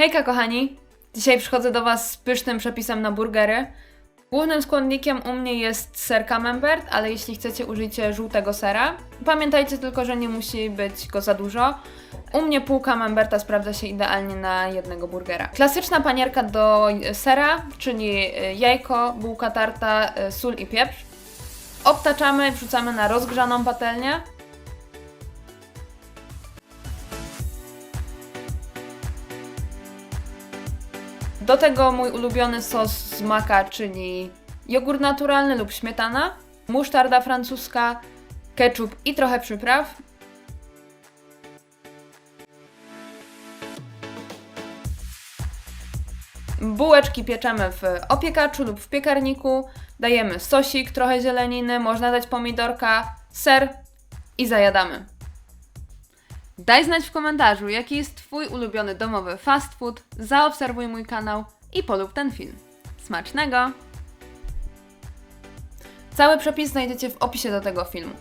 Hejka kochani! Dzisiaj przychodzę do Was z pysznym przepisem na burgery. Głównym składnikiem u mnie jest ser camembert, ale jeśli chcecie użyjcie żółtego sera. Pamiętajcie tylko, że nie musi być go za dużo. U mnie pół camemberta sprawdza się idealnie na jednego burgera. Klasyczna panierka do sera, czyli y, jajko, bułka tarta, y, sól i pieprz. Obtaczamy, wrzucamy na rozgrzaną patelnię. Do tego mój ulubiony sos z maka, czyli jogurt naturalny lub śmietana, musztarda francuska, ketchup i trochę przypraw. Bułeczki pieczemy w opiekaczu lub w piekarniku. Dajemy sosik, trochę zieleniny, można dać pomidorka, ser i zajadamy. Daj znać w komentarzu, jaki jest Twój ulubiony domowy fast food, zaobserwuj mój kanał i polub ten film. Smacznego! Cały przepis znajdziecie w opisie do tego filmu.